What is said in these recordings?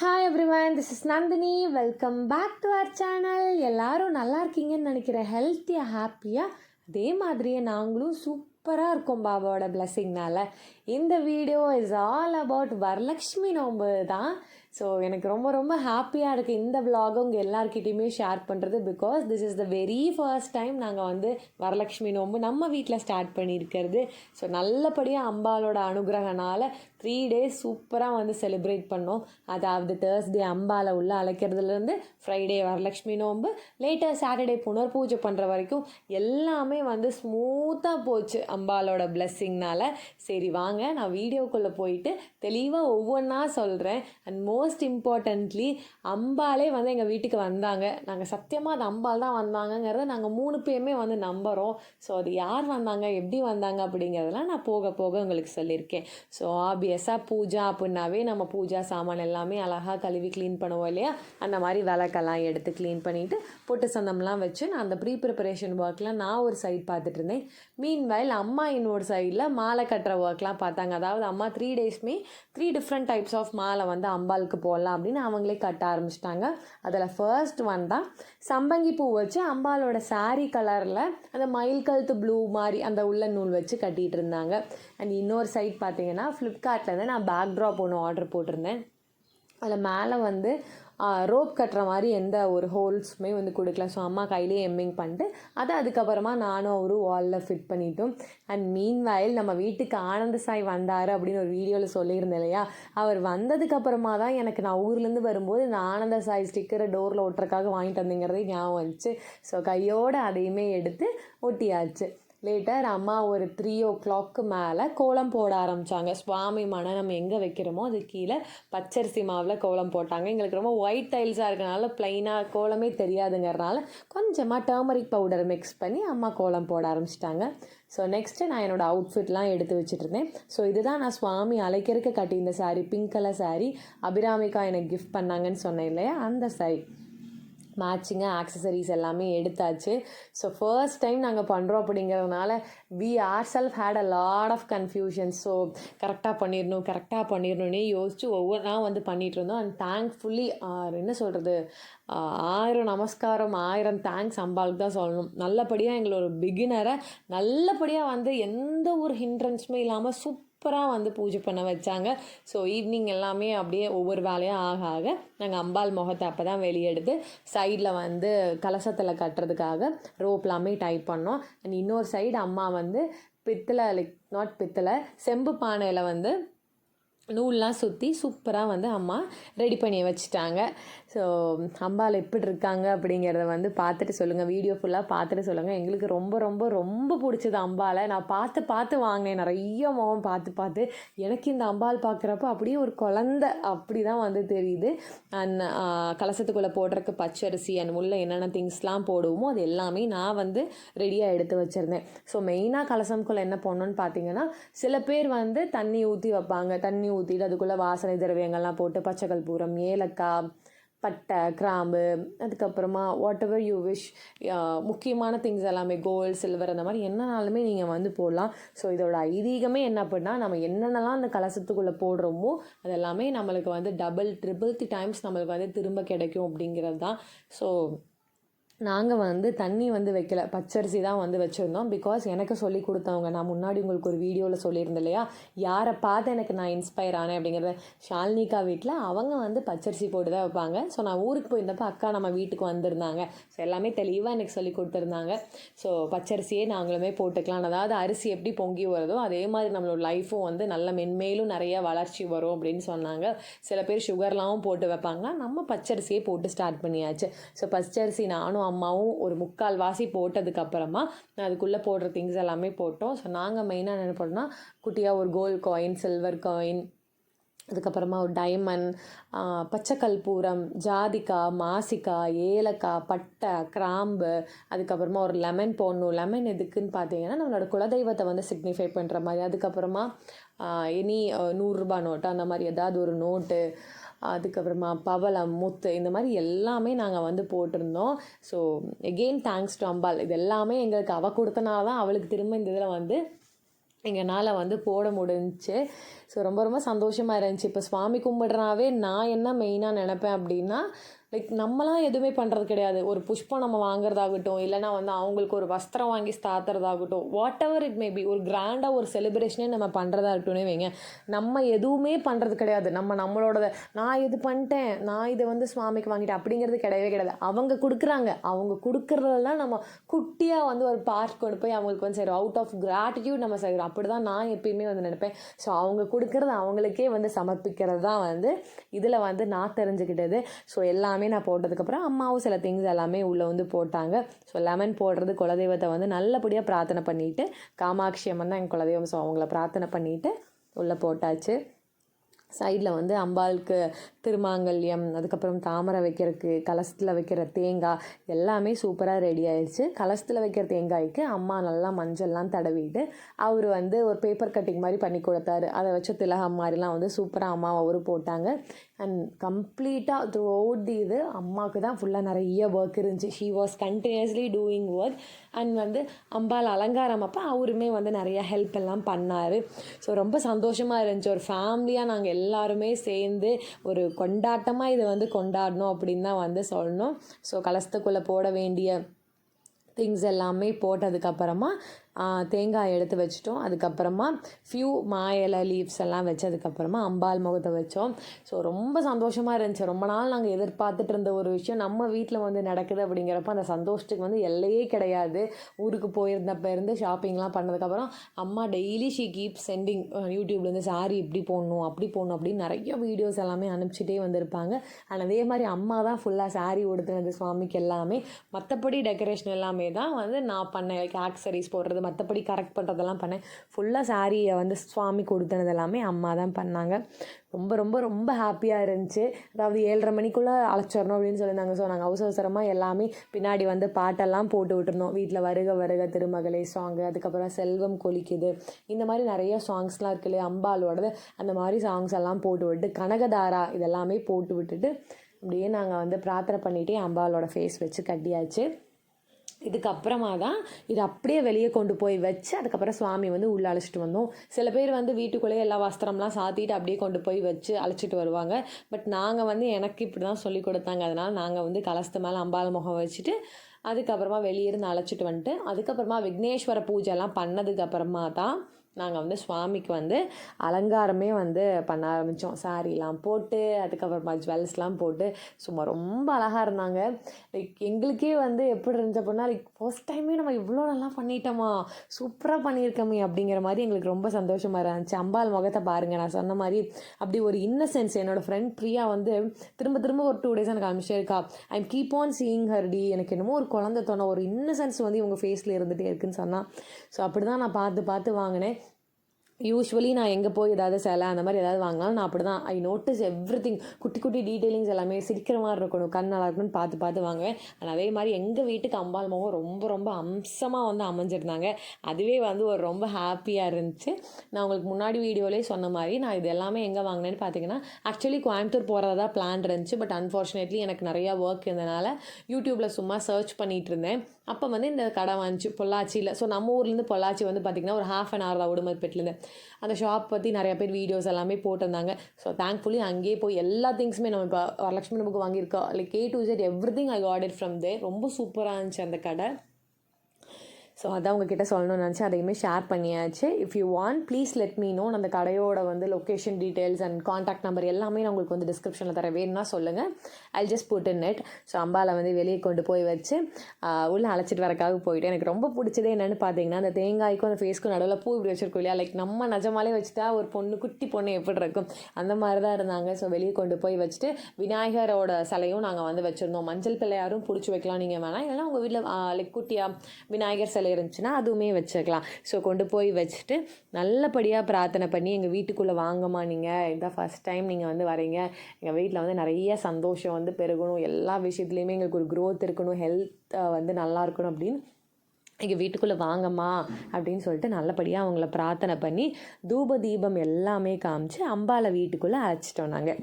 Hi everyone this is Nandini welcome back to our channel எல்லோரும் நல்லா இருக்கீங்கன்னு நினைக்கிறேன். ஹெல்த்தியாக ஹாப்பியாக அதே மாதிரியே நாங்களும் சூப்பராக இருக்கோம் பாபாவோட பிளெஸ்ஸிங்னால இந்த video is all about Varalakshmi நோம்பு தான். ஸோ எனக்கு ரொம்ப ரொம்ப ஹாப்பியாக இருக்குது இந்த விலாகை உங்கள் எல்லாருக்கிட்டேயுமே ஷேர் பண்ணுறது because this is the very first time நாங்கள் வந்து வரலக்ஷ்மி நோம்பு நம்ம வீட்டில் ஸ்டார்ட் பண்ணியிருக்கிறது. ஸோ நல்லபடியாக அம்பாலோட அனுகிரகனால் த்ரீ டேஸ் சூப்பராக வந்து செலிப்ரேட் பண்ணோம். அதாவது தேர்ஸ்டே அம்பாலை உள்ள அழைக்கிறதுலேருந்து ஃப்ரைடே வரலக்ஷ்மி நோம்பு லேட்டாக சாட்டர்டே புனர் பூஜை பண்ணுற வரைக்கும் எல்லாமே வந்து ஸ்மூத்தாக போச்சு அம்பாலோட பிளெஸ்ஸிங்னால் சரி வாங்க நான் வீடியோக்குள்ளே போயிட்டு தெளிவாக ஒவ்வொன்றா சொல்கிறேன் அண்ட் மோஸ்ட் இம்பார்ட்டன்ட்லி அம்பாலே வந்து எங்கள் வீட்டுக்கு வந்தாங்க. நாங்கள் சத்தியமாக அது அம்பாள் தான் வந்தாங்கங்கிறத நாங்கள் மூணு பேருமே வந்து நம்புகிறோம் ஸோ அது யார் வந்தாங்க எப்படி வந்தாங்க அப்படிங்கிறதெல்லாம் நான் போக போக உங்களுக்கு சொல்லியிருக்கேன். ஸோ ஆப்வியஸாக பூஜா அப்படின்னாவே நம்ம பூஜா சாமான் எல்லாமே அழகாக கழுவி க்ளீன் பண்ணுவோம் இல்லையா? அந்த மாதிரி விளக்கெல்லாம் எடுத்து க்ளீன் பண்ணிவிட்டு பொட்டு சந்தம்லாம் வச்சு நான் அந்த ப்ரீ ப்ரிப்பரேஷன் ஒர்க்லாம் நான் ஒரு சைட் பார்த்துட்டு இருந்தேன் மீன் வயல் அம்மா இன்னொரு சைடில் மாலை கட்டுற ஒர்க்லாம் பார்த்தாங்க. அதாவது அம்மா த்ரீ டேஸ்மே த்ரீ டிஃப்ரெண்ட் டைப்ஸ் ஆஃப் மாலை வந்து அம்பாளுக்கு போடலாம் அப்படின்னு அவங்களே கட்ட ஆரம்பிச்சிட்டாங்க. அதில் ஃபர்ஸ்ட் ஒன் தான் சம்பங்கி பூ வச்சு அம்பாலோட saree கலரில் அந்த மயில் கழுத்து ப்ளூ மாதிரி அந்த உள்ள நூல் வச்சு கட்டிகிட்டு இருந்தாங்க அண்ட் இன்னொரு சைட் பார்த்தீங்கன்னா ஃப்ளிப்கார்ட் ஃப்ளிப்கார்ட்லேருந்து நான் பேக் ட்ராப் ஒன்று ஆர்டர் போட்டிருந்தேன். அதில் மேலே வந்து ரோப் கட்டுற மாதிரி எந்த ஒரு ஹோல்ஸுமே வந்து கொடுக்கல. ஸோ அம்மா கையிலே எம்மிங் பண்ணிட்டு அதை அதுக்கப்புறமா நானும் அவரும் வாலில் ஃபிட் பண்ணிட்டோம். அண்ட் மீன் வயல் நம்ம வீட்டுக்கு ஆனந்த சாய் வந்தார் அப்படின்னு ஒரு வீடியோவில் சொல்லியிருந்தேன் இல்லையா? அவர் வந்ததுக்கப்புறமா தான் எனக்கு நான் ஊர்லேருந்து வரும்போது இந்த ஆனந்த சாய் ஸ்டிக்கரை டோரில் ஒட்டுறக்காக வாங்கிட்டு வந்தேங்கிறதே ஞாபகம் வந்துச்சு. ஸோ கையோடு அதையுமே எடுத்து ஒட்டியாச்சு. லேட்டர் அம்மா ஒரு த்ரீ ஓ கிளாக்கு மேலே கோலம் போட ஆரம்பித்தாங்க சுவாமி மனை நம்ம எங்கே வைக்கிறோமோ அது கீழே பச்சரிசி மாவில் கோலம் போட்டாங்க. எங்களுக்கு ரொம்ப ஒயிட் டைல்ஸாக இருக்கனால ப்ளைனாக கோலமே தெரியாதுங்கிறனால கொஞ்சமாக டர்மரிக் பவுடர் மிக்ஸ் பண்ணி அம்மா கோலம் போட ஆரம்பிச்சிட்டாங்க. ஸோ நெக்ஸ்ட்டு நான் என்னோடய அவுட்ஃபிட்லாம் எடுத்து வச்சுட்ருந்தேன் ஸோ இதுதான் நான் சுவாமி அழைக்கிறதுக்கு கட்டியிருந்த சாரீ பிங்க் கலர் சாரீ அபிராமிகா எனக்கு கிஃப்ட் பண்ணாங்கன்னு சொன்னேன் இல்லையா? அந்த சாரீ மேட்சிங்காக ஆக்சசரிஸ் எல்லாமே எடுத்தாச்சு. ஸோ ஃபர்ஸ்ட் டைம் நாங்கள் பண்ணுறோம் அப்படிங்கிறதுனால we are self had a lot of confusion so கரெக்டாக பண்ணிடணும் கரெக்டாக பண்ணிடணும்னே யோசித்து ஒவ்வொன்றா வந்து பண்ணிகிட்டு இருந்தோம். அண்ட் தேங்க்ஃபுல்லி என்ன சொல்கிறது ஆயிரம் நமஸ்காரம் ஆயிரம் தேங்க்ஸ் அம்பாளுக்கு தான் சொல்லணும். நல்லபடியாக எங்களோட பிகினரை நல்லபடியாக வந்து எந்த ஒரு ஹிண்ட்ரன்ஸுமே இல்லாமல் சூப்பர் சூப்பராக வந்து பூஜை பண்ண வச்சாங்க. ஸோ ஈவினிங் எல்லாமே அப்படியே ஒவ்வொரு வேலையாக ஆக ஆக நாங்கள் அம்பாள் முகத்தை அப்போ தான் வெளியெடுத்து சைடில் வந்து கலசத்தில் கட்டுறதுக்காக ரோப் எல்லாமே டைப் பண்ணோம். அண்ட் இன்னொரு சைடு அம்மா வந்து பித்தளை லைக் நாட் பித்தளை செம்பு பானையில் வந்து நூல்லாம் சுற்றி சூப்பராக வந்து அம்மா ரெடி பண்ணி வச்சுட்டாங்க. ஸோ அம்பாள் எப்படி இருக்காங்க அப்படிங்கிறத வந்து பார்த்துட்டு சொல்லுங்கள் வீடியோ ஃபுல்லாக பார்த்துட்டு சொல்லுங்கள் எங்களுக்கு ரொம்ப ரொம்ப ரொம்ப பிடிச்சது அம்பாலை நான் பார்த்து பார்த்து வாங்கினேன். நிறைய முகம் பார்த்து பார்த்து எனக்கு இந்த அம்பாள் பார்க்குறப்ப அப்படியே ஒரு குழந்த அப்படி தான் வந்து தெரியுது. அண்ட் கலசத்துக்குள்ளே போடுறக்கு பச்சரிசி அண்ட் உள்ள என்னென்ன திங்ஸ்லாம் போடுவோமோ அது எல்லாமே நான் வந்து ரெடியாக எடுத்து வச்சுருந்தேன். ஸோ மெயினாக கலசம்குள்ளே என்ன பண்ணணும்னு பார்த்தீங்கன்னா சில பேர் வந்து தண்ணி ஊற்றி வைப்பாங்க. தண்ணி ஊற்றிட்டு அதுக்குள்ளே வாசனை திரவியங்கள்லாம் போட்டு பச்சை பூரம் ஏலக்காய் பட்டை கிராம்பு அதுக்கப்புறமா வாட் எவர் யூ விஷ் முக்கியமான திங்ஸ் எல்லாமே கோல்டு சில்வர் அந்த மாதிரி என்னனாலுமே நீங்கள் வந்து போடலாம். ஸோ இதோட ஐதீகமே என்ன அப்படின்னா நம்ம என்னென்னலாம் அந்த கலசத்துக்குள்ளே போடுறோமோ அதெல்லாமே நம்மளுக்கு வந்து டபுள் ட்ரிபிள் தி டைம்ஸ் நம்மளுக்கு வந்து திரும்ப கிடைக்கும் அப்படிங்கிறது தான். ஸோ நாங்கள் வந்து தண்ணி வந்து வைக்கல. பச்சரிசி தான் வந்து வச்சுருந்தோம். பிகாஸ் எனக்கு சொல்லி கொடுத்தவங்க நான் முன்னாடி உங்களுக்கு ஒரு வீடியோவில் சொல்லியிருந்தேன் இல்லையா? யாரை பார்த்து எனக்கு நான் இன்ஸ்பயர் ஆனேன் அப்படிங்கிறத. ஷால்னிகா வீட்டில் அவங்க வந்து பச்சரிசி போட்டு தான் வைப்பாங்க. ஸோ நான் ஊருக்கு போயிருந்தப்போ அக்கா நம்ம வீட்டுக்கு வந்திருந்தாங்க. ஸோ எல்லாமே தெளிவாக எனக்கு சொல்லி கொடுத்துருந்தாங்க. ஸோ பச்சரிசியே நாங்களுமே போட்டுக்கலாம். அதாவது அரிசி எப்படி பொங்கி வருதோ அதே மாதிரி நம்மளோட லைஃப்பும் வந்து நல்ல மென்மேலும் நிறைய வளர்ச்சி வரும் அப்படின்னு சொன்னாங்க. சில பேர் சுகர்லாம் போட்டு வைப்பாங்க. நம்ம பச்சரிசியே போட்டு ஸ்டார்ட் பண்ணியாச்சு. ஸோ பச்சரிசி நானும் அம்மாவும் ஒரு முக்கால் வாசி போட்டதுக்கப்புறமா அதுக்குள்ளே போடுற திங்ஸ் எல்லாமே போட்டோம். ஸோ நாங்கள் மெயினாக என்ன குட்டியாக ஒரு கோல்டு காயின் சில்வர் காயின் அதுக்கப்புறமா ஒரு டைமண்ட் பச்சை கற்பூரம் ஜாதிக்காய் மாசிக்காய் ஏலக்காய் பட்டை கிராம்பு அதுக்கப்புறமா ஒரு லெமன் போடணும். லெமன் எதுக்குன்னு பார்த்தீங்கன்னா நம்மளோட குலதெய்வத்தை வந்து சிக்னிஃபை பண்ணுற மாதிரி. அதுக்கப்புறமா எனி நூறுரூபா நோட்டு அந்த மாதிரி ஏதாவது ஒரு நோட்டு அதுக்கப்புறமா பவளம் முத்து இந்த மாதிரி எல்லாமே நாங்கள் வந்து போட்டிருந்தோம். ஸோ எகெயின் தேங்க்ஸ் டு அம்பாள். இது எல்லாமே எங்களுக்கு அவள் கொடுத்தனால தான் அவளுக்கு திரும்ப இந்த இதில் வந்து எங்களால் வந்து போட முடிஞ்சு. ஸோ ரொம்ப ரொம்ப சந்தோஷமாக இருந்துச்சு. இப்போ சுவாமி கும்பிட்றனாவே நான் என்ன மெயினாக நினப்பேன் அப்படின்னா லைக் நம்மலாம் எதுவுமே பண்ணுறது கிடையாது. ஒரு புஷ்பம் நம்ம வாங்குறதாகட்டும் இல்லைனா வந்து அவங்களுக்கு ஒரு வஸ்திரம் வாங்கி ஸ்தாத்துறதாகட்டும் வாட் எவர் இட் மேபி ஒரு கிராண்டாக ஒரு செலிப்ரேஷனே நம்ம பண்ணுறதா இருக்கட்டும்னே வைங்க. நம்ம எதுவுமே பண்ணுறது கிடையாது. நம்ம நம்மளோட நான் இது பண்ணிட்டேன் நான் இதை வந்து சுவாமிக்கு வாங்கிட்டேன் அப்படிங்கிறது கிடையவே கிடையாது. அவங்க கொடுக்குறாங்க. அவங்க கொடுக்குறதெல்லாம் நம்ம குட்டியாக வந்து ஒரு பார்க் கொண்டு போய் அவங்களுக்கு வந்து செய்கிறோம் அவுட் ஆஃப் கிராட்டிடியூட் நம்ம செய்கிறோம் அப்படி தான் நான் எப்பயுமே வந்து நினைப்பேன். ஸோ அவங்க கொடுக்குறது அவங்களுக்கே வந்து சமர்ப்பிக்கிறது தான் வந்து இதில் வந்து நான் தெரிஞ்சுக்கிட்டது. ஸோ எல்லாமே நான் போட்டதுக்கப்புறம் அம்மாவும் சில திங்ஸ் எல்லாமே உள்ளே வந்து போட்டாங்க. ஸோ லெமன் போடுறது குலதெய்வத்தை வந்து நல்லபடியாக பிரார்த்தனை பண்ணிவிட்டு காமாட்சி அம்மன் தான் எங்கள் குலதெய்வம். ஸோ அவங்கள பிரார்த்தனை பண்ணிவிட்டு உள்ளே போட்டாச்சு. சைடில் வந்து அம்பாளுக்கு திருமாங்கல்யம் அதுக்கப்புறம் தாமரை வைக்கிறதுக்கு கலசத்தில் வைக்கிற தேங்காய் எல்லாமே சூப்பராக ரெடி ஆயிடுச்சு கலசத்தில் வைக்கிற தேங்காய்க்கு அம்மா நல்லா மஞ்சள்லாம் தடவிட்டு அவர் வந்து ஒரு பேப்பர் கட்டிங் மாதிரி பண்ணி கொடுத்தாரு. அதை வச்சு திலகம் மாதிரிலாம் வந்து சூப்பராக அம்மா அவரு போட்டாங்க. அண்ட் கம்ப்ளீட்டாக த்ரூ அவுட் தி இது அம்மாவுக்கு தான் ஃபுல்லாக நிறைய ஒர்க் இருந்துச்சு. She was continuously doing work and வந்து அம்பாள் அலங்காரம் அப்போ அவருமே வந்து நிறைய ஹெல்ப் எல்லாம் பண்ணார். ஸோ ரொம்ப சந்தோஷமாக இருந்துச்சு. ஒரு ஃபேமிலியாக நாங்கள் எல்லாருமே சேர்ந்து ஒரு கொண்டாட்டமாக இதை வந்து கொண்டாடணும் அப்படின்னு தான் வந்து சொல்லணும். ஸோ கலசத்துக்குள்ளே போட வேண்டிய திங்ஸ் எல்லாமே போட்டதுக்கப்புறமா தேங்காய் எடுத்து வச்சிட்டோம். அதுக்கப்புறமா ஃப்யூ மா இலை லீவ்ஸ் எல்லாம் வச்சதுக்கப்புறமா அம்பாள் முகத்தை வச்சோம். ஸோ ரொம்ப சந்தோஷமாக இருந்துச்சு. ரொம்ப நாள் நாங்கள் எதிர்பார்த்துட்டு இருந்த ஒரு விஷயம். நம்ம வீட்டில் வந்து நடக்குது அப்படிங்கிறப்ப அந்த சந்தோஷத்துக்கு வந்து எல்லையே கிடையாது. ஊருக்கு போயிருந்தப்ப இருந்து ஷாப்பிங்லாம் பண்ணதுக்கப்புறம் அம்மா டெய்லி ஷீ கீப் சென்டிங் யூடியூப்லேருந்து சாரி இப்படி போடணும் அப்படி போடணும் அப்படின்னு நிறைய வீடியோஸ் எல்லாமே அனுப்பிச்சிட்டே வந்திருப்பாங்க. ஆனால் அதே மாதிரி அம்மா தான் ஃபுல்லாக சாரி உடுத்துனது சுவாமிக்கு எல்லாமே. மற்றபடி டெக்கரேஷன் எல்லாமே தான் வந்து நான் பண்ணேன் ஆக்சரிஸ் போடுறது மற்றபடி கரெக்ட் பண்ணுறதெல்லாம் பண்ணேன். ஃபுல்லாக சாரியை வந்து சுவாமி கொடுத்தனது எல்லாமே அம்மா தான் பண்ணாங்க. ரொம்ப ரொம்ப ரொம்ப ஹாப்பியாக இருந்துச்சு. அதாவது ஏழரை மணிக்குள்ளே அழைச்சிடணும் அப்படின்னு சொல்லியிருந்தாங்க. ஸோ நாங்கள் அவசர அவசரமாக எல்லாமே பின்னாடி வந்து பாட்டெல்லாம் போட்டு விட்டுருந்தோம். வீட்டில் வருக வருக திருமகளே சாங்கு அதுக்கப்புறம் செல்வம் கொலிக்குது இந்த மாதிரி நிறைய சாங்ஸ்லாம் இருக்கு இல்லையா? அம்பாலோடது அந்த மாதிரி சாங்ஸ் எல்லாம் போட்டு விட்டு கனகதாரா இதெல்லாமே போட்டு விட்டுட்டு அப்படியே நாங்கள் வந்து பிரார்த்தனை பண்ணிகிட்டே அம்பாலோட ஃபேஸ் வச்சு கட்டியாச்சு. இதுக்கப்புறமா தான் இது அப்படியே வெளியே கொண்டு போய் வச்சு அதுக்கப்புறம் சுவாமி வந்து உள்ளே அழைச்சிட்டு வந்தோம். சில பேர் வந்து வீட்டுக்குள்ளேயே எல்லா வஸ்திரம்லாம் சாத்திட்டு அப்படியே கொண்டு போய் வச்சு அழைச்சிட்டு வருவாங்க. பட் நாங்கள் வந்து எனக்கு இப்படி தான் சொல்லி கொடுத்தாங்க. அதனால் நாங்கள் வந்து கலசத்து மேலே அம்பாள் முகம் வச்சுட்டு அதுக்கப்புறமா வெளியிருந்து அழைச்சிட்டு வந்துட்டு அதுக்கப்புறமா விக்னேஸ்வர பூஜைலாம் பண்ணதுக்கப்புறமா தான் நாங்கள் வந்து சுவாமிக்கு வந்து அலங்காரமே வந்து பண்ண ஆரம்பித்தோம் சாரீலாம் போட்டு அதுக்கப்புறமா ஜுவல்ஸ்லாம் போட்டு சும்மா ரொம்ப அழகாக இருந்தாங்க. லைக் எங்களுக்கே வந்து எப்படி இருந்துச்சு அப்படின்னா லைக் ஃபர்ஸ்ட் டைமே நம்ம இவ்வளோ நல்லா பண்ணிட்டோமா சூப்பராக பண்ணியிருக்கோமே அப்படிங்கிற மாதிரி எங்களுக்கு ரொம்ப சந்தோஷமாக இருந்துச்சு. அம்பாள் முகத்தை பாருங்கள் நான் சொன்ன மாதிரி அப்படி ஒரு இன்னசென்ஸ் என்னோடய ஃப்ரெண்ட் பிரியா வந்து திரும்ப திரும்ப ஒரு டூ டேஸ் எனக்கு அனுப்பிச்சே இருக்கா I am keep on seeing hardy எனக்கு என்னமோ ஒரு குழந்தை தோணும் ஒரு இன்னசென்ஸ் வந்து இவங்க ஃபேஸில் இருந்துகிட்டே இருக்குன்னு சொன்னால் ஸோ அப்படி தான் நான் பார்த்து பார்த்து வாங்கினேன். யூஸ்வலி நான் எங்கே போய் ஏதாவது சிலை அந்த மாதிரி ஏதாவது வாங்கினாலும் நான் அப்படி தான் ஐ நோட்டீஸ் எவ்ரி திங் குட்டி குட்டி டீட்டெயிலிங்ஸ் எல்லாமே சிரிக்கிற மாதிரி இருக்கணும். கண் நல்லா இருக்கணும்னு பார்த்து பார்த்து வாங்குவேன். ஆனால் அதே மாதிரி எங்கள் வீட்டுக்கு அம்பாள் முகம் ரொம்ப ரொம்ப அம்சமாக வந்து அமைஞ்சிருந்தாங்க. அதுவே வந்து ஒரு ரொம்ப ஹாப்பியாக இருந்துச்சு. நான் உங்களுக்கு முன்னாடி வீடியோலேயே சொன்ன மாதிரி நான் இது எல்லாமே எங்கே வாங்கினேன்னு பார்த்தீங்கன்னா ஆக்சுவலி கோயம்புத்தூர் போகிறதா தான் பிளான் இருந்துச்சு. பட் அன்ஃபார்ச்சுனேட்லி எனக்கு நிறையா ஒர்க் இருந்தனால யூடியூப்பில் சும்மா சர்ச் பண்ணிகிட்டு இருந்தேன். அப்போ வந்து இந்த கடை வந்துச்சு பொள்ளாச்சியில். ஸோ நம்ம ஊர்லேருந்து பொள்ளாச்சி வந்து பார்த்திங்கன்னா ஒரு ஹாஃப் அன் ஹவர் தான் உடுமல்பேட்டிலேருந்து அந்த ஷாப் பற்றி நிறையா பேர் வீடியோஸ் எல்லாமே போட்டிருந்தாங்க. ஸோ தேங்க்ஃபுல்லி அங்கேயே போய் எல்லா திங்ஸுமே நம்ம இப்போ வரலட்சுமி நமக்கு வாங்கியிருக்கோம். Like K to get every thing I got it from the ரொம்ப சூப்பராக இருந்துச்சு அந்த கடை. ஸோ அதான் உங்ககிட்ட சொல்லணும்னு நினச்சி அதையுமே ஷேர் பண்ணியாச்சு. If you want please let me know அந்த கடையோட வந்து location details and contact number எல்லாமே நான் உங்களுக்கு வந்து டிஸ்கிரிப்ஷனில் தர வேணும்னா சொல்லுங்கள் I just put in net so அம்பாவை வந்து வெளியே கொண்டு போய் வச்சு உள்ளே அழைச்சிட்டு வரக்காக போயிட்டு எனக்கு ரொம்ப பிடிச்சதே என்னென்னு பார்த்தீங்கன்னா அந்த தேங்காய்க்கும் அந்த ஃபேஸ்க்கும் நடுவில் பூ இப்படி வச்சிருக்கோம் இல்லையா? லைக் நம்ம நிஜமாலே வச்சுட்டா ஒரு பொண்ணு குட்டி பொண்ணு எப்படி இருக்கும்? அந்த மாதிரி தான் இருந்தாங்க. ஸோ வெளியே கொண்டு போய் வச்சுட்டு விநாயகரோட சிலையும் நாங்கள் வந்து வச்சுருந்தோம். மஞ்சள் பிள்ளையாரும் பிடிச்சி வைக்கலாம். நீங்கள் வேணாம் இல்லைன்னா உங்கள் வீட்டில் லைக் குட்டியாக விநாயகர் சிலை இருந்துச்சுன்னா அதுவுமே வச்சுக்கலாம். ஸோ கொண்டு போய் வச்சுட்டு நல்லபடியாக பிரார்த்தனை பண்ணி எங்கள் வீட்டுக்குள்ளே வாங்கம்மா நீங்கள் இதான் ஃபஸ்ட் டைம் நீங்கள் வந்து வரீங்க எங்கள் வீட்டில் வந்து நிறைய சந்தோஷம் வந்து பெருகணும். எல்லா விஷயத்துலையுமே எங்களுக்கு ஒரு க்ரோத் இருக்கணும். ஹெல்த் வந்து நல்லா இருக்கணும் அப்படின்னு எங்கள் வீட்டுக்குள்ளே வாங்கம்மா அப்படின்னு சொல்லிட்டு நல்லபடியாக அவங்கள பிரார்த்தனை பண்ணி தூப தீபம் எல்லாமே காமிச்சு அம்பாவை வீட்டுக்குள்ளே அழைச்சிட்டோம் நாங்கள்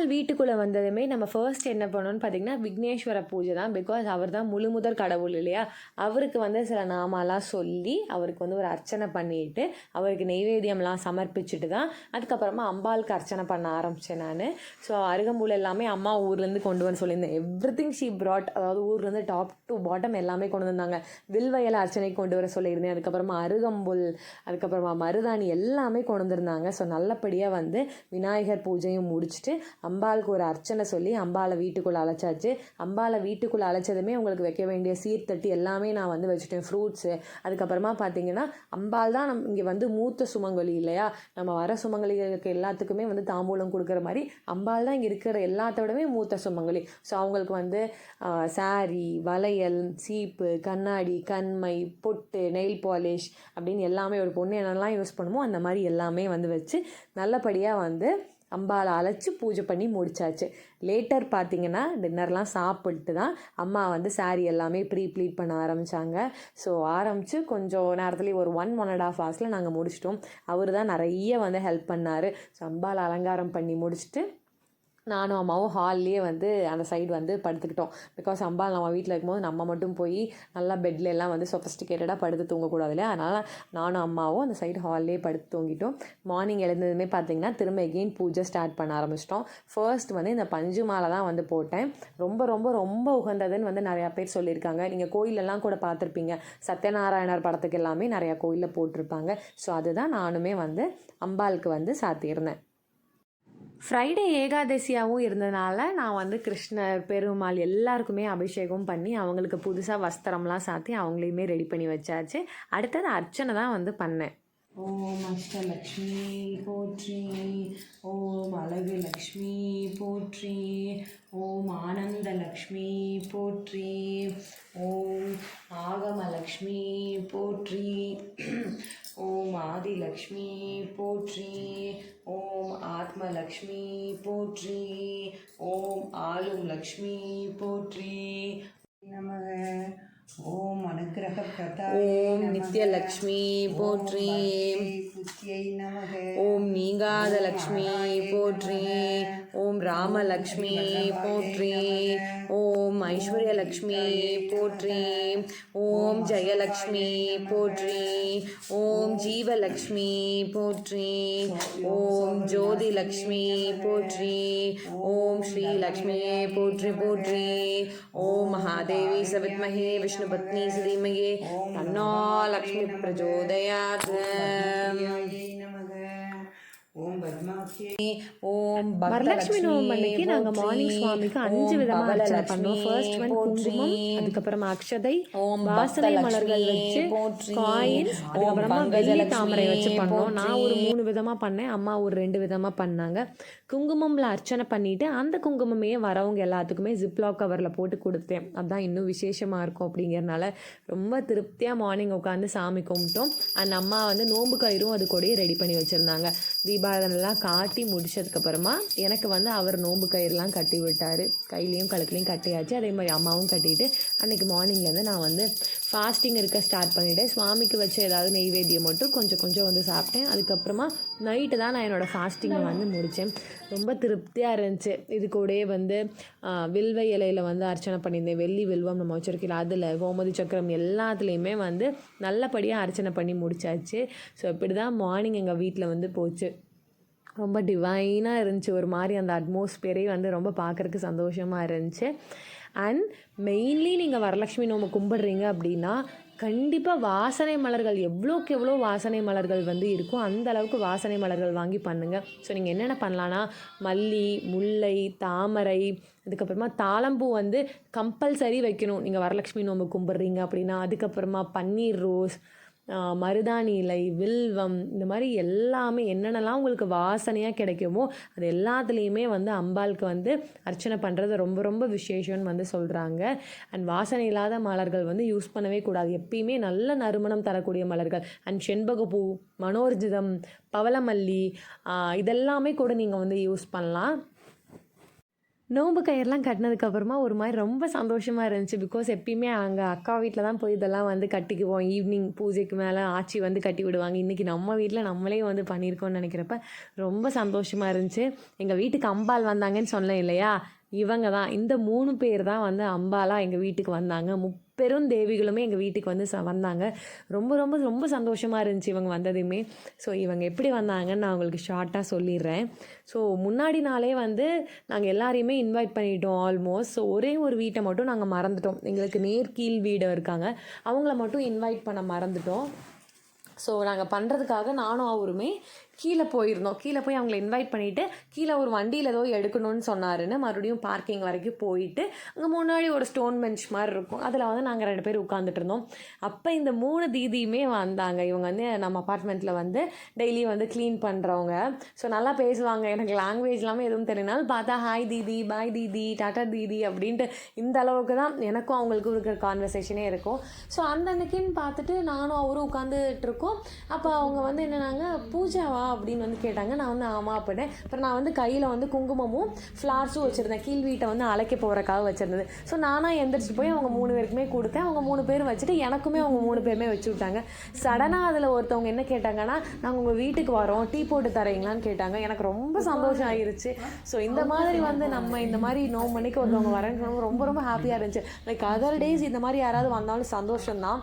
நாள் வீட்டுக்குள்ளே வந்ததுமே நம்ம ஃபர்ஸ்ட் என்ன பண்ணோம்னு பார்த்தீங்கன்னா விக்னேஸ்வர பூஜை தான். பிகாஸ் அவர் தான் முழு முதற் கடவுள் இல்லையா? அவருக்கு வந்து சில நாமாலாம் சொல்லி அவருக்கு வந்து ஒரு அர்ச்சனை பண்ணிட்டு அவருக்கு நெய்வேத்தியம்லாம் சமர்ப்பிச்சுட்டு தான் அதுக்கப்புறமா அம்பாளுக்கு அர்ச்சனை பண்ண ஆரம்பித்தேன் நான். ஸோ அருகம்புல் எல்லாமே அம்மா ஊர்லேருந்து கொண்டு வந்து சொல்லியிருந்தேன். எவ்ரி திங் ஷீ ப்ராட் அதாவது ஊர்லேருந்து டாப் டு பாட்டம் எல்லாமே கொண்டு வந்தாங்க. வில்வயல் அர்ச்சனை கொண்டு வர சொல்லியிருந்தேன். அதுக்கப்புறமா அருகம்புல் அதுக்கப்புறமா மருதாணி எல்லாமே கொண்டு வந்திருந்தாங்க. ஸோ நல்லபடியாக வந்து விநாயகர் பூஜையும் முடிச்சுட்டு அம்பாளுக்கு ஒரு அர்ச்சனை சொல்லி அம்பாளை வீட்டுக்குள்ளே அழைச்சாச்சு. அம்பாளை வீட்டுக்குள்ளே அழைச்சதுமே உங்களுக்கு வைக்க வேண்டிய சீர்தட்டு எல்லாமே நான் வந்து வச்சுட்டேன். ஃப்ரூட்ஸு அதுக்கப்புறமா பார்த்தீங்கன்னா அம்பாள் தான் நம் இங்கே வந்து மூத்த சுமங்கொலி இல்லையா? நம்ம வர சுமங்கலிகளுக்கு எல்லாத்துக்குமே வந்து தாம்பூலம் கொடுக்குற மாதிரி அம்பாள் தான் இங்கே இருக்கிற எல்லாத்த விடவே மூத்த சுமங்கலி. ஸோ அவங்களுக்கு வந்து சாரி வளையல் சீப்பு கண்ணாடி கண்மை பொட்டு நெயில் பாலிஷ் அப்படின்னு எல்லாமே ஒரு பொண்ணு என்னெல்லாம் யூஸ் பண்ணுமோ அந்த மாதிரி எல்லாமே வந்து வச்சு நல்லபடியாக வந்து அம்பாவை அழைச்சி பூஜை பண்ணி முடிச்சாச்சு. லேட்டர் பார்த்தீங்கன்னா டின்னர்லாம் சாப்பிட்டு தான் அம்மா வந்து saree எல்லாமே ப்ரீ ப்ளீட் பண்ண ஆரம்பித்தாங்க ஸோ ஆரம்பித்து கொஞ்சம் நேரத்துலேயே ஒரு ஒன் ஒன் அண்ட் ஆஃப் ஹவர்ஸில் நாங்கள் முடிச்சிட்டோம். அவர் தான் நிறைய வந்து ஹெல்ப் பண்ணார். ஸோ அம்பாவை அலங்காரம் பண்ணி முடிச்சுட்டு நானும் அம்மாவும் ஹால்லேயே வந்து அந்த சைடு வந்து படுத்துக்கிட்டோம். பிகாஸ் அம்பாள் நம்ம வீட்டில் இருக்கும்போது நம்ம மட்டும் போய் நல்லா பெட்ல எல்லாம் வந்து சொஃபஸ்டிகேட்டடாக படுத்து தூங்கக்கூடாது இல்லையா அதனால் நானும் அம்மாவும் அந்த சைடு ஹால்லேயே படுத்து தூங்கிட்டோம். மார்னிங் எழுந்ததுமே பார்த்தீங்கன்னா திரும்ப எகெயின் பூஜை ஸ்டார்ட் பண்ண ஆரம்பிச்சிட்டோம். ஃபர்ஸ்ட் வந்து இந்த பஞ்சு மாலை தான் வந்து போட்டேன். ரொம்ப ரொம்ப ரொம்ப உகந்ததுன்னு வந்து நிறையா பேர் சொல்லியிருக்காங்க. நீங்கள் கோயிலெல்லாம் கூட பார்த்துருப்பீங்க. சத்யநாராயணர் படத்துக்கு எல்லாமே நிறையா கோயிலில் போட்டிருப்பாங்க. ஸோ அதுதான் நானுமே வந்து அம்பாளுக்கு வந்து சாத்தியிருந்தேன். ஃப்ரைடே ஏகாதசியாகவும் இருந்ததுனால நான் வந்து கிருஷ்ணர் பெருமாள் எல்லாருக்குமே அபிஷேகம் பண்ணி அவங்களுக்கு புதுசாக வஸ்திரம்லாம் சாத்தி அவங்களையுமே ரெடி பண்ணி வச்சாச்சு. அடுத்தது அர்ச்சனை தான் வந்து பண்ணேன். ஓம் அஷ்டலக்ஷ்மி போற்றி ஓம் அழகு லக்ஷ்மி போற்றி ஓம் ஆனந்தலக்ஷ்மி போற்றி ஓம் ஆகமலக்ஷ்மி போற்றி. ஓம் ஆதிலக்ஷ்மி போற்றி ஓம் ஆத்மலக்ஷ்மி போற்றி ஓம் ஆளும் லக்ஷ்மி போற்றி. நமக. ஓம் அனுகிரக ஓம் நித்யலக்ஷ்மி போற்றி. நமக. ஓம் நீங்காத லக்ஷ்மி போற்றி. ஓம் ராமலக்ஷ்மி போற்றி. ஓம் ஐஸ்வர்யலக்ஷ்மி போற்றி. ஓம் ஜெயலக்ஷ்மி போற்றி. ஓம் ஜீவலக்ஷ்மி போற்றி. ஓம் ஜோதிலக்ஷ்மி போற்றி. ஓம் ஸ்ரீலக்ஷ்மி போற்றி போற்றி. ஓம் மகாதேவி சவித்மஹே விஷ்ணுபத்னி ஸ்ரீமயே தன்னோ லக்ஷ்மி பிரச்சோதயாத் யை நமக ஓம் பத்மாக்கியை ஓம் வரலட்சுமி நவமி அன்னைக்கு நாங்க மார்னிங் சுவாமிக்கு அஞ்சு விதமா அர்ச்சனை பண்ணோம். ஃபர்ஸ்ட் ஒன் குங்குமம் அதுக்கப்புறமா அக்ஷதை வாசனை மலர்கள் வச்சு காயின்ஸ் அதுக்கப்புறமா வெள்ளி தாமரை வச்சு பண்ணோம். நான் ஒரு மூணு விதமா பண்ணேன் அம்மா ஒரு ரெண்டு விதமா பண்ணாங்க. குங்குமம்ல அர்ச்சனை பண்ணிட்டு அந்த குங்குமமே வரவங்க எல்லாத்துக்குமே ஜிப்லாக் கவர்ல போட்டு கொடுத்தேன். அதான் இன்னும் விசேஷமா இருக்கும் அப்படிங்கறனால ரொம்ப திருப்தியா மார்னிங் உட்காந்து சாமி கும்பிட்டோம். அண்ட் அம்மா வந்து நோன்பு கயிறும் அது கூடயே ரெடி பண்ணி வச்சிருந்தாங்க. தீபாராதனைலாம் காட்டி முடிச்சதுக்கப்புறமா எனக்கு வந்து அவர் நோன்பு கயிறுலாம் கட்டி விட்டார் கையிலையும் கழுத்துலையும் கட்டியாச்சு. அதே மாதிரி அம்மாவும் கட்டிட்டு அன்றைக்கி மார்னிங்லேருந்து நான் வந்து ஃபாஸ்டிங் இருக்க ஸ்டார்ட் பண்ணிவிட்டேன் சுவாமிக்கு வச்ச ஏதாவது நெய்வேத்தியம் மட்டும் கொஞ்சம் கொஞ்சம் வந்து சாப்பிட்டேன். அதுக்கப்புறமா நைட்டு தான் நான் என்னோடய ஃபாஸ்டிங்கை வந்து முடித்தேன் ரொம்ப திருப்தியாக இருந்துச்சு. இது கூடயே வந்து ஆ, வில்வ வந்து அர்ச்சனை பண்ணியிருந்தேன். வெள்ளி வில்வம் நம்ம வச்சுருக்கல அதில் கோமதி சக்கரம் எல்லாத்துலேயுமே வந்து நல்லபடியாக அர்ச்சனை பண்ணி முடிச்சாச்சு. ஸோ இப்படி தான் மார்னிங் எங்கள் வீட்டில் வந்து போச்சு. ரொம்ப டிவைனாக இருந்துச்சு. ஒரு மாதிரி அந்த அட்மாஸ்பியரே வந்து ரொம்ப பார்க்குறக்கு சந்தோஷமாக இருந்துச்சு. அண்ட் மெயின்லி நீங்கள் வரலட்சுமி நோம்பு கும்பிட்றீங்க அப்படின்னா கண்டிப்பாக வாசனை மலர்கள் எவ்வளோக்கு எவ்வளோ வாசனை மலர்கள் வந்து இருக்கோ அந்த அளவுக்கு வாசனை மலர்கள் வாங்கி பண்ணுங்கள் ஸோ நீங்கள் என்னென்ன பண்ணலான்னா மல்லி முல்லை தாமரை அதுக்கப்புறமா தாளம்பூ வந்து கம்பல்சரி வைக்கணும். நீங்கள் வரலட்சுமி நோம்பு கும்பிட்றீங்க அப்படின்னா அதுக்கப்புறமா பன்னீர் ரோஸ் மருதாணி இலை வில்வம் இந்த மாதிரி எல்லாமே என்னென்னலாம் உங்களுக்கு வாசனையாக கிடைக்குமோ அது எல்லாத்துலேயுமே வந்து அம்பாளுக்கு வந்து அர்ச்சனை பண்ணுறது ரொம்ப ரொம்ப விசேஷம்னு வந்து சொல்கிறாங்க அண்ட் வாசனை இல்லாத மலர்கள் வந்து யூஸ் பண்ணவே கூடாது. எப்பயுமே நல்ல நறுமணம் தரக்கூடிய மலர்கள். அண்ட் செண்பகப்பூ மனோர்ஜிதம் பவளமல்லி இதெல்லாமே கூட நீங்கள் வந்து யூஸ் பண்ணலாம். நோம்பு கயிறுலாம் கட்டினதுக்கப்புறமா ஒரு மாதிரி ரொம்ப சந்தோஷமாக இருந்துச்சு. பிகாஸ் எப்பயுமே அங்கே அக்கா வீட்டில் தான் போய் இதெல்லாம் வந்து கட்டிக்குவோம். ஈவினிங் பூஜைக்கு மேலே ஆச்சி வந்து கட்டி விடுவாங்க. இன்றைக்கி நம்ம வீட்டில் நம்மளே வந்து பண்ணியிருக்கோம்னு நினைக்கிறப்ப ரொம்ப சந்தோஷமாக இருந்துச்சு. எங்கள் வீட்டுக்கு அம்பாள் வந்தாங்கன்னு சொன்னேன் இல்லையா? இவங்க தான். இந்த மூணு பேர் தான் வந்து அம்பாலாக எங்கள் வீட்டுக்கு வந்தாங்க. முப் பெருந்தேவிகளுமே எங்கள் வீட்டுக்கு வந்து ச வந்தாங்க. ரொம்ப ரொம்ப ரொம்ப சந்தோஷமாக இருந்துச்சு இவங்க வந்ததுமே. ஸோ இவங்க எப்படி வந்தாங்கன்னு நான் உங்களுக்கு ஷார்ட்டாக சொல்லிடுறேன். ஸோ முன்னாடி நாளே வந்து நாங்கள் எல்லாரையுமே இன்வைட் பண்ணிட்டோம் ஆல்மோஸ்ட் ஸோ ஒரே ஒரு வீட்டை மட்டும் நாங்கள் மறந்துட்டோம். எங்களுக்கு நேர் கீழ் வீடு இருக்காங்க. அவங்கள மட்டும் இன்வைட் பண்ண மறந்துட்டோம். ஸோ நாங்கள் பண்ணுறதுக்காக நானும் அவருமே கீழே போயிருந்தோம். கீழே போய் அவங்கள இன்வைட் பண்ணிவிட்டு கீழே ஒரு வண்டியில் ஏதோ எடுக்கணும்னு சொன்னாருன்னு மறுபடியும் பார்க்கிங் வரைக்கும் போயிட்டு அங்கே முன்னாடி ஒரு ஸ்டோன் பெஞ்ச் மாதிரி இருக்கும். அதில் வந்து நாங்கள் ரெண்டு பேர் உட்காந்துட்டு இருந்தோம். அப்போ இந்த மூணு தீதியுமே வந்தாங்க. இவங்க வந்து நம்ம அப்பார்ட்மெண்ட்டில் வந்து டெய்லி வந்து க்ளீன் பண்ணுறவங்க ஸோ நல்லா பேசுவாங்க. எனக்கு லாங்குவேஜ் எல்லாமே எதுவும் தெரியினாலும் பார்த்தா ஹாய் தீதி பாய் தீதி டாட்டா தீதி அப்படின்ட்டு இந்த அளவுக்கு தான் எனக்கும் அவங்களுக்கும் இருக்கிற கான்வர்சேஷனே இருக்கும். ஸோ அந்த அன்னைக்குன்னு பார்த்துட்டு நானும் அவரும் உட்காந்துட்டு இருக்கோம். அப்போ அவங்க வந்து என்னென்னாங்க பூஜாவா? அப்படின்னு வந்து கேட்டாங்க. நான் வந்து ஆமாம் அப்படின்னேன். அப்புறம் நான் வந்து கையில் வந்து குங்குமமும் ஃப்ளார்ஸும் வச்சுருந்தேன். கீழ் வீட்டை வந்து அழைக்க போகிறக்காக வச்சுருந்தது. ஸோ நானாக எந்திரிச்சிட்டு போய் அவங்க மூணு பேருக்குமே கொடுத்தேன். அவங்க மூணு பேரும் வச்சுட்டு எனக்குமே அவங்க மூணு பேருமே வச்சு விட்டாங்க. சடனாக அதில் ஒருத்தவங்க என்ன கேட்டாங்கன்னா நாங்கள் உங்கள் வீட்டுக்கு வரோம். டீ போட்டு தரீங்களான்னு கேட்டாங்க. எனக்கு ரொம்ப சந்தோஷம் ஆயிருச்சு. ஸோ இந்த மாதிரி வந்து நம்ம இந்த மாதிரி நோ மணிக்கு ஒருத்தவங்க வரேன்னு ரொம்ப ரொம்ப ஹாப்பியாக இருந்துச்சு. லைக் அதர் டேஸ் இந்த மாதிரி யாராவது வந்தாலும் சந்தோஷம்தான்.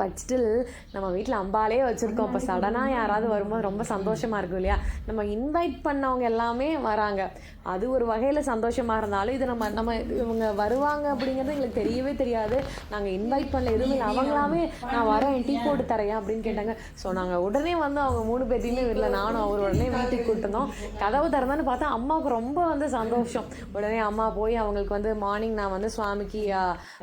பட் ஸ்டில் நம்ம வீட்டில் அம்பாலே வச்சுருக்கோம். இப்போ சடனாக யாராவது வரும்போது ரொம்ப சந்தோஷமாக இருக்கும் இல்லையா? நம்ம இன்வைட் பண்ணவங்க எல்லாமே வராங்க. அது ஒரு வகையில் சந்தோஷமாக இருந்தாலும் இது நம்ம நம்ம இவங்க வருவாங்க அப்படிங்கிறது எங்களுக்கு தெரியவே தெரியாது. நாங்கள் இன்வைட் பண்ணல எதுவுமே இல்லை. அவங்களாவே நான் வரேன் டீ போட்டு தரேன் அப்படின்னு கேட்டாங்க. ஸோ நாங்கள் உடனே வந்து அவங்க மூணு பேர்த்தையுமே இல்லை நானும் அவர் உடனே வீட்டுக்கு கூட்டிருந்தோம் கதவு திறந்தான்னு பார்த்தா அம்மாவுக்கு ரொம்ப வந்து சந்தோஷம். உடனே அம்மா போய் அவங்களுக்கு வந்து மார்னிங் நான் வந்து சுவாமிக்கு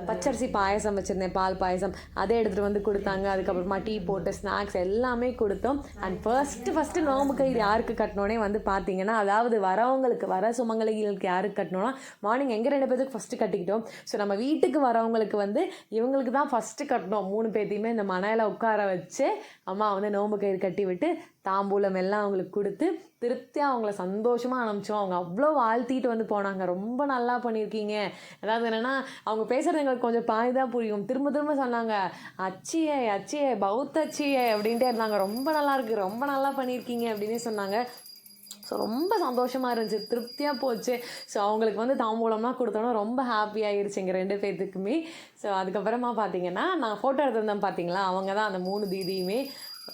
பச்சரிசி பாயசம் வச்சுருந்தேன் பால் பாயசம். அதை எடுத்துகிட்டு வந்து கொடுத்தாங்க. அதுக்கப்புறமா டீ போட்டு ஸ்நாக்ஸ் எல்லாமே கொடுத்தோம். அண்ட் ஃபர்ஸ்ட்டு ஃபஸ்ட்டு நோம்பு கயிறு யாருக்கு கட்டினோனே வந்து பார்த்தீங்கன்னா அதாவது வரவங்களுக்கு வர சுமங்கலிகளுக்கு யாருக்கு கட்டணும்னா மார்னிங் எங்கள் ரெண்டு பேருக்கு ஃபஸ்ட்டு கட்டிக்கிட்டோம். ஸோ நம்ம வீட்டுக்கு வரவங்களுக்கு வந்து இவங்களுக்கு தான் ஃபஸ்ட்டு கட்டணும் மூணு பேர்த்தையுமே இந்த மனையில் உட்கார வச்சு அம்மா வந்து நோம்பு கயிறு கட்டி விட்டு தாம்பூலம் எல்லாம் அவங்களுக்கு கொடுத்து திருப்தியாக அவங்கள சந்தோஷமாக அனுப்பிச்சோம் அவங்க அவ்வளோ வாழ்த்திட்டு வந்து போனாங்க. ரொம்ப நல்லா பண்ணியிருக்கீங்க. அதாவது என்னென்னா அவங்க பேசுகிறது எங்களுக்கு கொஞ்சம் பாதி தான் புரியும். திரும்ப திரும்ப சொன்னாங்க அச்சியே அச்சியே பௌத்த அச்சியே அப்படின்ட்டே இருந்தாங்க. ரொம்ப நல்லா இருக்கு ரொம்ப நல்லா பண்ணியிருக்கீங்க அப்படின்னு சொன்னாங்க. ஸோ ரொம்ப சந்தோஷமாக இருந்துச்சு. திருப்தியாக போச்சு. ஸோ அவங்களுக்கு வந்து தாம்பூலம்லாம் கொடுத்தோன்னா ரொம்ப ஹாப்பி ஆகிடுச்சு எங்கள் ரெண்டு பேர்த்துக்குமே ஸோ அதுக்கப்புறமா பார்த்தீங்கன்னா நான் ஃபோட்டோ எடுத்திருந்தேன் பார்த்தீங்களா அவங்க தான் அந்த மூணு தீதியுமே.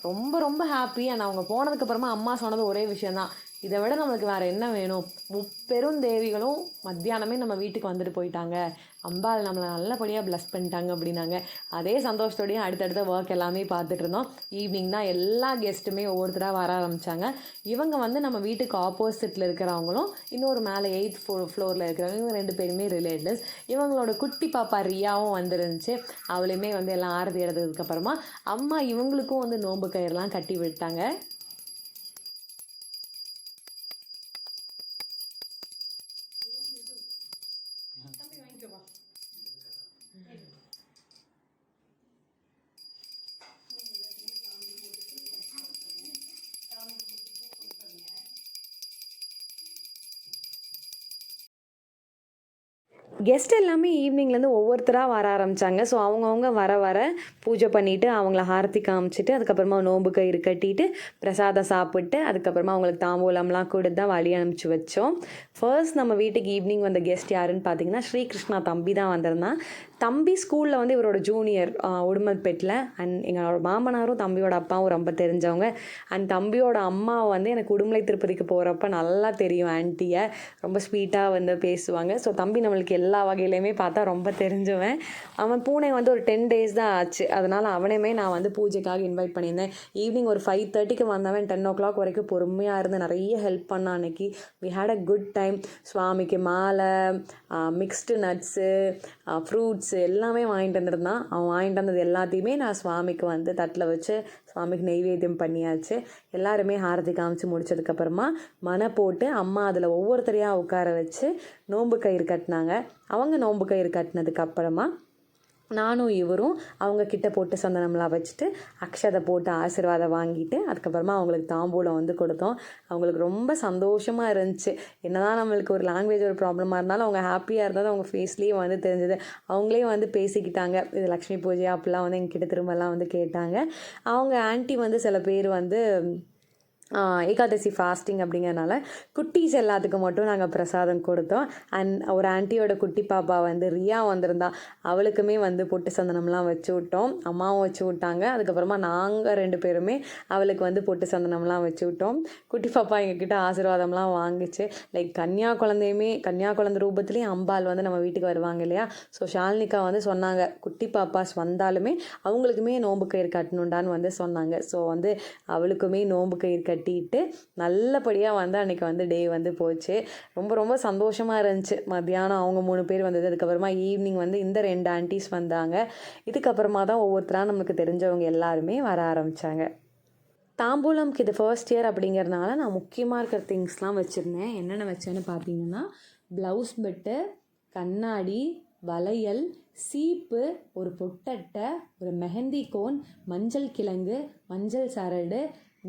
ரொம்ப ரொம்ப ஹாப்பி அண்ட் அவங்க போனதுக்கப்புறமா அம்மா சொன்னது ஒரே விஷயந்தான் இதை விட நம்மளுக்கு வேறு என்ன வேணும்? முப்பெரும் தேவிகளும் மத்தியானமே நம்ம வீட்டுக்கு வந்துட்டு போயிட்டாங்க. அம்பாள் நம்மளை நல்லபடியாக ப்ளஸ் பண்ணிட்டாங்க அப்படின்னாங்க. அதே சந்தோஷத்தோடையும் அடுத்தடுத்த ஒர்க் எல்லாமே பார்த்துட்டு இருந்தோம். ஈவினிங் தான் எல்லா கெஸ்ட்டுமே ஒவ்வொருத்தராக வர ஆரம்பித்தாங்க இவங்க வந்து நம்ம வீட்டுக்கு ஆப்போசிட்டில் இருக்கிறவங்களும் இன்னொரு மேலே எயித் ஃபோ ஃப்ளோரில் இருக்கிறவங்க இவங்க ரெண்டு பேருமே ரிலேட்டிவ்ஸ் இவங்களோட குட்டி பாப்பா ரியாவும் வந்துருந்துச்சு. அவளுமே வந்து எல்லாம் ஆரத்தி எடுத்ததுக்கப்புறமா அம்மா இவங்களுக்கும் வந்து நோன்பு கயிறுலாம் கட்டி விட்டாங்க. கெஸ்ட் எல்லாமே ஈவினிங்லேருந்து ஒவ்வொருத்தராக வர ஆரம்பித்தாங்க ஸோ அவங்கவுங்க வர வர பூஜை பண்ணிவிட்டு அவங்கள ஹாரத்தி காமிச்சிட்டு அதுக்கப்புறமா நோம்பு கயிறு கட்டிட்டு பிரசாதம் சாப்பிட்டு அதுக்கப்புறமா அவங்களுக்கு தாம்பூலம்லாம் கொடுத்து தான் வழி அனுப்பிச்சி வச்சோம். ஃபர்ஸ்ட் நம்ம வீட்டுக்கு ஈவினிங் வந்த கெஸ்ட் யாருன்னு பார்த்தீங்கன்னா ஸ்ரீகிருஷ்ணா தம்பி தான் வந்திருந்தான். தம்பி ஸ்கூலில் வந்து இவரோட ஜூனியர் உடுமல்பேட்டில் அண்ட் எங்களோட மாமனாரும் தம்பியோட அப்பாவும் ரொம்ப தெரிஞ்சவங்க. அண்ட் தம்பியோட அம்மா வந்து எனக்கு உடுமலை திருப்பதிக்கு போகிறப்ப நல்லா தெரியும் ஆன்ட்டியை ரொம்ப ஸ்வீட்டாக வந்து பேசுவாங்க. ஸோ தம்பி நம்மளுக்கு எல்லா வகையிலையுமே பார்த்தா ரொம்ப தெரிஞ்சவன். அவன் பூனே வந்து ஒரு டென் டேஸ் தான் ஆச்சு. அதனால் அவனையுமே நான் வந்து பூஜைக்காக இன்வைட் பண்ணியிருந்தேன். ஈவினிங் ஒரு ஃபைவ் தேர்ட்டிக்கு வந்தவன் டென் ஓ கிளாக் வரைக்கும் பொறுமையாக இருந்து நிறைய ஹெல்ப் பண்ணான் அன்னைக்கு. We had a good time சுவாமிக்கு மாலை மிக்ஸ்டு நட்ஸு ஃப்ரூட்ஸ் எல்லாமே வாங்கிட்டு வந்திருந்தான். அவன் வாங்கிட்டு வந்தது எல்லாத்தையுமே நான் சுவாமிக்கு வந்து தட்டில் வச்சு சுவாமிக்கு நெய்வேத்தியம் பண்ணியாச்சு. எல்லாருமே ஹாரதி காமிச்சு முடிச்சதுக்கப்புறமா மனை போட்டு அம்மா அதில் ஒவ்வொருத்தரையாக உட்கார வச்சு நோன்பு கயிறு கட்டினாங்க. அவங்க நோன்பு கயிறு கட்டினதுக்கப்புறமா நானும் இவரும் அவங்க கிட்ட போட்டு சந்தனம்லாம் வச்சுட்டு அக்ஷதை போட்டு ஆசீர்வாதம் வாங்கிட்டு அதுக்கப்புறமா அவங்களுக்கு தாம்பூலம் வந்து கொடுத்தோம். அவங்களுக்கு ரொம்ப சந்தோஷமாக இருந்துச்சு. என்னதான் நம்மளுக்கு ஒரு லாங்குவேஜ் ஒரு ப்ராப்ளமாக இருந்தாலும் அவங்க ஹாப்பியாக இருந்தாலும் அவங்க ஃபேஸ்லேயே வந்து தெரிஞ்சது. அவங்களே வந்து பேசிக்கிட்டாங்க. இது லக்ஷ்மி பூஜை அப்படிலாம் வந்து எங்ககிட்ட திரும்பலாம் வந்து கேட்டாங்க. அவங்க ஆன்ட்டி வந்து சில பேர் வந்து ஏகாதசி ஃபாஸ்டிங் அப்படிங்கிறனால குட்டீஸ் எல்லாத்துக்கும் மட்டும் நாங்கள் பிரசாதம் கொடுத்தோம். அண்ட் ஒரு ஆன்ட்டியோட குட்டி பாப்பா வந்து ரியா வந்திருந்தா அவளுக்குமே வந்து பொட்டு சந்தனம்லாம் வச்சு விட்டோம். அம்மாவும் வச்சு விட்டாங்க. அதுக்கப்புறமா நாங்கள் ரெண்டு பேருமே அவளுக்கு வந்து பொட்டு சந்தனம்லாம் வச்சு விட்டோம். குட்டி பாப்பா எங்ககிட்ட ஆசீர்வாதம்லாம் வாங்குச்சு. லைக் கன்னியா குழந்தையுமே கன்னியா குழந்தை ரூபத்துலேயும் அம்பாள் வந்து நம்ம வீட்டுக்கு வருவாங்க இல்லையா? ஸோ ஷால்னிக்கா வந்து சொன்னாங்க குட்டி பாப்பாஸ் வந்தாலுமே அவங்களுக்குமே நோன்பு கயிறு கட்டணுண்டான்னு வந்து சொன்னாங்க. ஸோ வந்து அவளுக்குமே நோன்பு கயிறு கட்டிட்டு நல்லபடியாக வந்து அன்றைக்கி வந்து டே வந்து போச்சு. ரொம்ப ரொம்ப சந்தோஷமாக இருந்துச்சு. மத்தியானம் அவங்க மூணு பேர் வந்தது. அதுக்கப்புறமா ஈவினிங் வந்து இந்த ரெண்டு ஆண்டிஸ் வந்தாங்க. இதுக்கப்புறமா தான் ஒவ்வொருத்தராக நமக்கு தெரிஞ்சவங்க எல்லாருமே வர ஆரம்பித்தாங்க தாம்பூலம்க்கு இது ஃபர்ஸ்ட் இயர் அப்படிங்கிறதுனால நான் முக்கியமாக இருக்கிற திங்ஸ்லாம் வச்சுருந்தேன். என்னென்ன வச்சேன்னு பார்த்தீங்கன்னா ப்ளவுஸ் பெட்டு கண்ணாடி வளையல் சீப்பு ஒரு பொட்டட்டை ஒரு மெஹந்தி கோன் மஞ்சள் கிழங்கு மஞ்சள் சரடு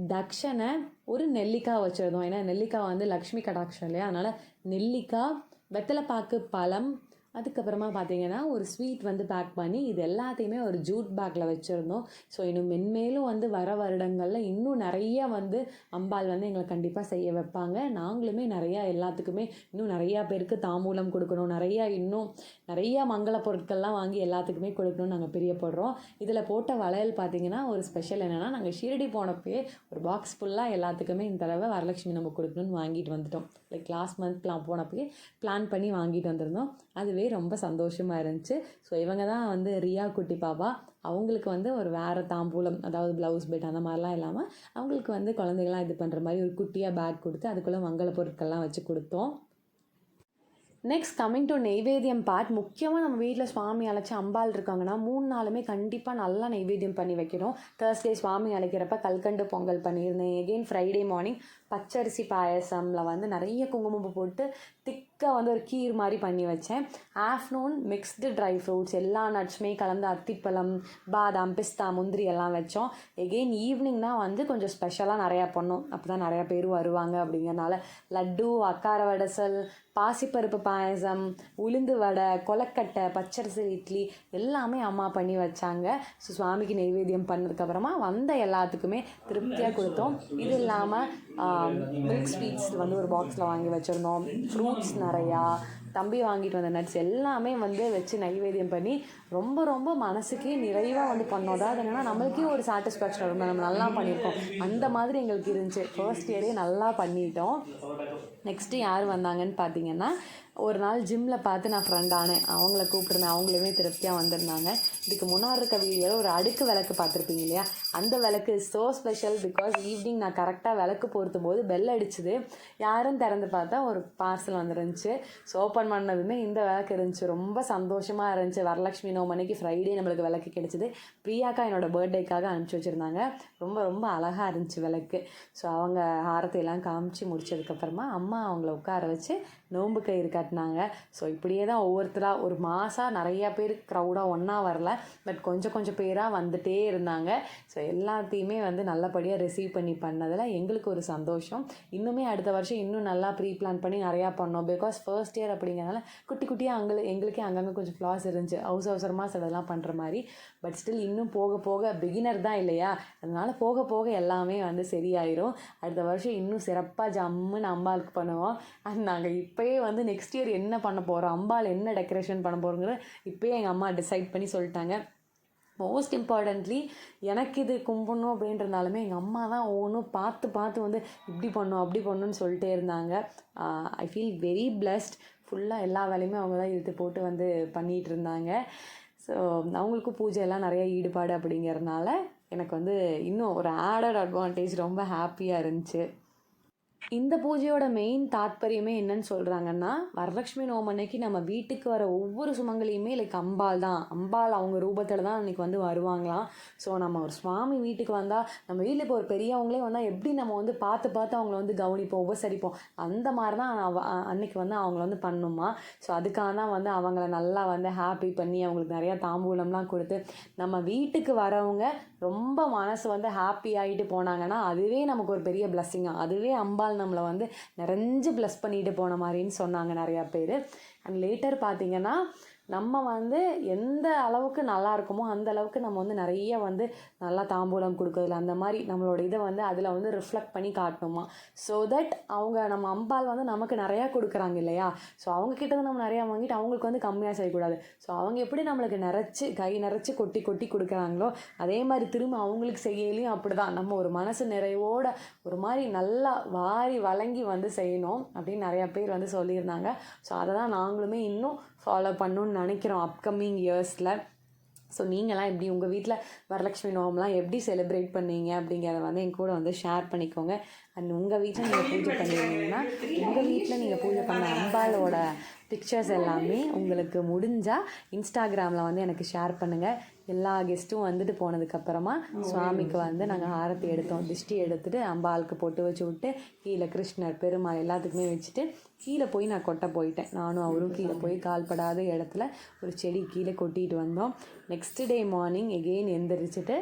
தக்ஷனை ஒரு நெல்லிக்காய் வச்சுருந்தோம். ஏன்னா நெல்லிக்காய் வந்து லக்ஷ்மி கடாட்சம் இல்லையா? அதனால் நெல்லிக்காய் வெத்தலைப்பாக்கு பழம் அதுக்கப்புறமா பார்த்தீங்கன்னா ஒரு ஸ்வீட் வந்து பேக் பண்ணி இது எல்லாத்தையுமே ஒரு ஜூட் பேக்கில் வச்சுருந்தோம். ஸோ இன்னும் மென்மேலும் வந்து வர வருடங்களில் இன்னும் நிறைய வந்து அம்பாள் வந்து எங்களை கண்டிப்பாக செய்ய வைப்பாங்க. நாங்களுமே நிறையா எல்லாத்துக்குமே இன்னும் நிறையா பேருக்கு தாம்பூலம் கொடுக்கணும். நிறையா இன்னும் நிறையா மங்கள பொருட்கள்லாம் வாங்கி எல்லாத்துக்குமே கொடுக்கணும்னு நாங்கள் பிரியப்படுறோம். இதில் போட்ட வளையல் பார்த்தீங்கன்னா ஒரு ஸ்பெஷல் என்னென்னா நாங்கள் ஷீரடி போனப்பயே ஒரு பாக்ஸ் ஃபுல்லாக எல்லாத்துக்குமே இந்த தடவை வரலட்சுமி நம்ம கொடுக்கணும்னு வாங்கிட்டு வந்துட்டோம். லைக் லாஸ்ட் மந்த்லாம் பிளான் போனப்பயே பிளான் பண்ணி வாங்கிட்டு வந்திருந்தோம். அதுவே ரொம்ப சந்தோஷமாக இருந்துச்சு. ஸோ இவங்க தான் வந்து ரியா குட்டி பாப்பா. அவங்களுக்கு வந்து ஒரு வேறு தாம்பூலம் அதாவது ப்ளவுஸ் பெட் அந்த மாதிரிலாம் இல்லாமல் அவங்களுக்கு வந்து குழந்தைகள்லாம் இது பண்ணுற மாதிரி ஒரு குட்டியாக பேக் கொடுத்து அதுக்குள்ளே மங்கள பொருட்கள்லாம் வச்சு கொடுத்தோம். நெக்ஸ்ட் கம்மிங் டு நெய்வேத்தியம் பார்ட் முக்கியமாக நம்ம வீட்டில் சுவாமி அழைச்சி அம்பாள் இருக்காங்கன்னா மூணு நாளுமே கண்டிப்பாக நல்லா நெய்வேத்தியம் பண்ணி வைக்கணும். தேர்ஸ்டே சுவாமி அழைக்கிறப்ப கல்கண்டு பொங்கல் பண்ணியிருந்தேன். எகெயின் ஃப்ரைடே மார்னிங் பச்சரிசி பாயசமில் வந்து நிறைய குங்குமப்பூ போட்டு திக் திக்காக வந்து ஒரு கீர் மாதிரி பண்ணி வச்சேன். ஆஃப்டர்நூன் மிக்ஸ்டு ட்ரை ஃப்ரூட்ஸ் எல்லா நட்ஸுமே கலந்து அத்திப்பழம் பாதாம் பிஸ்தா முந்திரி எல்லாம் வச்சோம். எகெயின் ஈவினிங் தான் வந்து கொஞ்சம் ஸ்பெஷலாக நிறையா பண்ணோம். அப்போ தான் நிறையா பேர் வருவாங்க அப்படிங்கிறனால லட்டு அக்கார வடசல் பாசிப்பருப்பு பாயசம் உளுந்து வடை கொலக்கட்டை பச்சரிசி இட்லி எல்லாமே அம்மா பண்ணி வச்சாங்க. ஸோ சுவாமிக்கு நெய்வேத்தியம் பண்ணதுக்கப்புறமா வந்த எல்லாத்துக்குமே திருப்தியாக கொடுத்தோம். இது இல்லாமல் மில்க் ஸ்வீட்ஸ் வந்து ஒரு பாக்ஸில் வாங்கி வச்சுருந்தோம். ஃப்ரூட்ஸ் நிறையா தம்பி வாங்கிட்டு வந்த நட்ஸ் எல்லாமே வந்து வச்சு நைவேத்தியம் பண்ணி ரொம்ப ரொம்ப மனசுக்கே நிறைவாக வந்து பண்ணோம். அதாவது என்னென்னா நம்மளுக்கே ஒரு சாட்டிஸ்ஃபேக்ஷன் இருக்கும் நம்ம நல்லா பண்ணியிருக்கோம். அந்த மாதிரி எங்களுக்கு இருந்துச்சு. ஃபர்ஸ்ட் இயரே நல்லா பண்ணிட்டோம். நெக்ஸ்ட்டு யார் வந்தாங்கன்னு பார்த்தீங்கன்னா ஒரு நாள் ஜிம்மில் பார்த்து நான் ஃப்ரெண்ட் ஆனேன். அவங்கள கூப்பிட்ருந்தேன் அவங்களுமே திருப்தியாக வந்திருந்தாங்க. இதுக்கு முன்னாடி இருக்க வீடியோவில் ஒரு அடுக்கு விளக்கு பார்த்துருப்பீங்க இல்லையா? அந்த விளக்கு ஸோ ஸ்பெஷல் பிகாஸ் ஈவினிங் நான் கரெக்டாக விளக்கு போர்த்தும் போது பெல் அடிச்சுது. யாரும் திறந்து பார்த்தா ஒரு பார்சல் வந்துருந்துச்சு. ஸோ ஓப்பன் பண்ணதுமே இந்த விளக்கு இருந்துச்சு. ரொம்ப சந்தோஷமாக இருந்துச்சு. வரலட்சுமி நோமனைக்கு ஃப்ரைடே நம்மளுக்கு விளக்கு கிடச்சிது. பிரியாக்கா என்னோடய பர்த்டேக்காக அனுப்பிச்சி வச்சுருந்தாங்க. ரொம்ப ரொம்ப அழகாக இருந்துச்சு விளக்கு. ஸோ அவங்க ஆரத்தையெல்லாம் காமிச்சு முடிச்சதுக்கப்புறமா அம்மா அவங்கள உட்கார வச்சு நோன்பு கயிறு கட்டினாங்க. ஸோ இப்படியே தான் ஒவ்வொருத்தராக ஒரு மாதம் நிறையா பேர் க்ரௌடாக ஒன்றா வரல. பட் கொஞ்சம் கொஞ்சம் பேராக வந்துட்டே இருந்தாங்க. ஸோ எல்லாத்தையுமே வந்து நல்லபடியாக ரிசீவ் பண்ணி பண்ணதில் எங்களுக்கு ஒரு சந்தோஷம். இன்னுமே அடுத்த வருஷம் இன்னும் நல்லா ப்ரீ பிளான் பண்ணி நிறையா பண்ணோம். பிகாஸ் ஃபர்ஸ்ட் இயர் அப்படிங்கிறனால குட்டி குட்டியாக அங்கே எங்களுக்கே அங்கங்கே கொஞ்சம் ஃப்ளாஸ் இருந்துச்சு. அவசர அவசரமாக சிலதெல்லாம் பண்ணுற மாதிரி. பட் ஸ்டில் இன்னும் போக போக பிகினர் தான் இல்லையா? அதனால் போக போக எல்லாமே வந்து சரியாயிரும். அடுத்த வருஷம் இன்னும் சிறப்பாக ஜம்முன்னு அம்பாளுக்கு பண்ணுவோம். அண்ட் நாங்கள் இப்போயே வந்து நெக்ஸ்ட் இயர் என்ன பண்ண போகிறோம் அம்பாள் என்ன டெக்கரேஷன் பண்ண போகிறோங்கிறத இப்போயே எங்கள் அம்மா டிசைட் பண்ணி சொல்லிட்டாங்க. மோஸ்ட் இம்பார்ட்டன்ட்லி எனக்கு இது கும்பிடணும் அப்படின்றனாலுமே எங்கள் அம்மா தான் ஒவ்வொன்றும் பார்த்து பார்த்து வந்து இப்படி பண்ணும் அப்படி பண்ணுன்னு சொல்லிட்டே இருந்தாங்க. ஐ ஃபீல் வெரி பிளஸ்ட் ஃபுல்லாக எல்லா வேலையுமே அவங்க தான் இழுத்து போட்டு வந்து பண்ணிகிட்டு இருந்தாங்க. ஸோ அவங்களுக்கும் பூஜையெல்லாம் நிறைய ஈடுபாடு அப்படிங்கிறதுனால எனக்கு வந்து இன்னும் ஒரு ஆடட் அட்வான்டேஜ் ரொம்ப ஹாப்பியாக இருந்துச்சு. இந்த பூஜையோட மெயின் தாத்பரியமே என்னன்னு சொல்கிறாங்கன்னா வரலட்சுமி நோம் அன்னைக்கு நம்ம வீட்டுக்கு வர ஒவ்வொரு சுமங்கலியுமே லைக் அம்பாள் தான். அம்பாள் அவங்க ரூபத்தில் தான் அன்றைக்கி வந்து வருவாங்களாம். ஸோ நம்ம ஒரு சுவாமி வீட்டுக்கு வந்தால் நம்ம வீட்டில் இப்போ ஒரு பெரியவங்களே வந்தால் எப்படி நம்ம வந்து பார்த்து பார்த்து அவங்கள வந்து கவனிப்போம் உபசரிப்போம்? அந்த மாதிரி தான் அன்னைக்கு வந்து அவங்கள வந்து பண்ணுமா. ஸோ அதுக்காக தான் வந்து அவங்கள நல்லா வந்து ஹாப்பி பண்ணி அவங்களுக்கு நிறையா தாம்பூலம்லாம் கொடுத்து நம்ம வீட்டுக்கு வரவங்க ரொம்ப மனசு வந்து ஹாப்பி ஆகிட்டு போனாங்கன்னா அதுவே நமக்கு ஒரு பெரிய பிளஸ்ஸிங்காக அதுவே அம்பாள் நம்மளை வந்து நிறைஞ்சு ப்ளஸ் பண்ணிட்டு போன மாதிரின்னு சொன்னாங்க நிறையா பேர். அண்ட் லேட்டர் பார்த்தீங்கன்னா நம்ம வந்து எந்த அளவுக்கு நல்லா இருக்குமோ அந்த அளவுக்கு நம்ம வந்து நிறைய வந்து நல்லா தாம்பூலம் கொடுக்குறதுல அந்த மாதிரி நம்மளோட இதை வந்து அதில் வந்து ரிஃப்ளெக்ட் பண்ணி காட்டணுமா? ஸோ தட் அவங்க நம்ம அம்பாள் வந்து நமக்கு நிறையா கொடுக்குறாங்க இல்லையா? ஸோ அவங்க கிட்ட நம்ம நிறையா வாங்கிட்டு அவங்களுக்கு வந்து கம்மியாக செய்யக்கூடாது. ஸோ அவங்க எப்படி நம்மளுக்கு நிறச்சி கை நிறச்சி கொட்டி கொட்டி கொடுக்குறாங்களோ அதே மாதிரி திரும்ப அவங்களுக்கு செய்யலையும் அப்படி தான் நம்ம ஒரு மனசு நிறைவோட ஒரு மாதிரி நல்லா வாரி வழங்கி வந்து செய்யணும் அப்படின்னு நிறையா பேர் வந்து சொல்லியிருந்தாங்க. ஸோ அதை தான் நாங்களுமே இன்னும் ஃபாலோ பண்ணணும்னு நினைக்கிறோம் அப்கமிங் இயர்ஸில் ஸோ நீங்களாம் எப்படி உங்கள் வீட்டில் வரலட்சுமி நோம்லாம் எப்படி செலிப்ரேட் பண்ணீங்க அப்படிங்கிறத வந்து என் கூட வந்து ஷேர் பண்ணிக்கோங்க. அண்ட் உங்கள் வீட்டில் நீங்கள் பூஜை பண்ணியிருந்தீங்கன்னா உங்கள் வீட்டில் நீங்கள் பூஜை பண்ண அம்பாலோட பிக்சர்ஸ் எல்லாமே உங்களுக்கு முடிஞ்சால் இன்ஸ்டாகிராமில் வந்து எனக்கு ஷேர் பண்ணுங்கள் எல்லா கெஸ்ட்டும் வந்துட்டு போனதுக்கப்புறமா சுவாமிக்கு வந்து நாங்கள் ஆரத்தி எடுத்தோம். திஷ்டி எடுத்துட்டு அம்பாளுக்கு பொட்டு வச்சு விட்டு கீழே கிருஷ்ணர் பெருமாள் எல்லாத்துக்குமே வச்சுட்டு கீழே போய் நான் கொட்ட போயிட்டேன். நானும் அவரும் கீழே போய் கால்படாத இடத்துல ஒரு செடி கீழே கொட்டிட்டு வந்தோம். நெக்ஸ்ட் டே மார்னிங் எகெயின் எந்திரிச்சிட்டு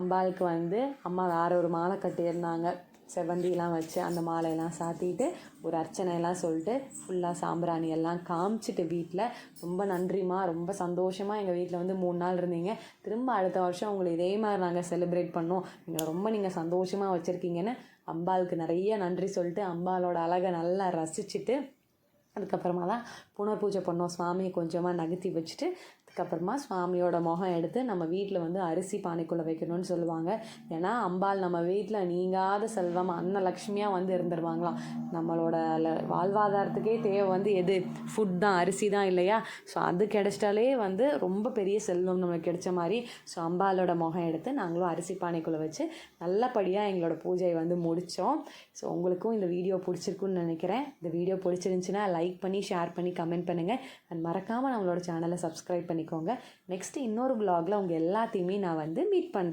அம்பாளுக்கு வந்து அம்மா வேற ஒரு மாலை கட்டியிருந்தாங்க. செவ்வந்திலாம் வச்சு அந்த மாலையெல்லாம் சாத்திட்டு ஒரு அர்ச்சனையெல்லாம் சொல்லிட்டு ஃபுல்லாக சாம்பிராணி எல்லாம் காமிச்சிட்டு வீட்டில் ரொம்ப நன்றிம்மா. ரொம்ப சந்தோஷமாக எங்கள் வீட்டில் வந்து மூணு நாள் இருந்தீங்க. திரும்ப அடுத்த வருஷம் உங்களை இதே மாதிரி நாங்கள் செலிப்ரேட் பண்ணோம். எங்களை ரொம்ப நீங்கள் சந்தோஷமாக வச்சுருக்கீங்கன்னு அம்பாளுக்கு நிறைய நன்றி சொல்லிட்டு அம்பாலோட அழகை நல்லா ரசிச்சுட்டு அதுக்கப்புறமா தான் புனர் பூஜை பண்ணோம். சுவாமியை கொஞ்சமாக நகர்த்தி வச்சுட்டு அதுக்கப்புறமா சுவாமியோட முகம் எடுத்து நம்ம வீட்டில் வந்து அரிசி பானைக்குள்ளே வைக்கணும்னு சொல்லுவாங்க. ஏன்னா அம்பாள் நம்ம வீட்டில் நீங்காத செல்வம் அன்னலக்ஷ்மியாக வந்து இருந்துருவாங்களாம் நம்மளோட வாழ்வாதாரத்துக்கே தேவை வந்து எது? ஃபுட் தான் அரிசி தான் இல்லையா? ஸோ அது கிடைச்சிட்டாலே வந்து ரொம்ப பெரிய செல்வம் நம்மளுக்கு கிடைச்ச மாதிரி ஸோ அம்பாளோட முகம் எடுத்து நாங்களும் அரிசி பானைக்குள்ளே வச்சு நல்லபடியாக எங்களோட பூஜையை வந்து முடித்தோம் ஸோ உங்களுக்கும் இந்த வீடியோ பிடிச்சிருக்குன்னு நினைக்கிறேன். இந்த வீடியோ பிடிச்சிருந்துச்சுன்னா லைக் பண்ணி ஷேர் பண்ணி கமெண்ட் பண்ணுங்கள் அண்ட் மறக்காமல் நம்மளோட சேனலை சப்ஸ்கிரைப் பண்ணிக்கோங்க. நெக்ஸ்ட்டு இன்னொரு ப்ளாகில் உங்கள் எல்லாத்தையுமே நான் வந்து மீட் பண்ணுறேன்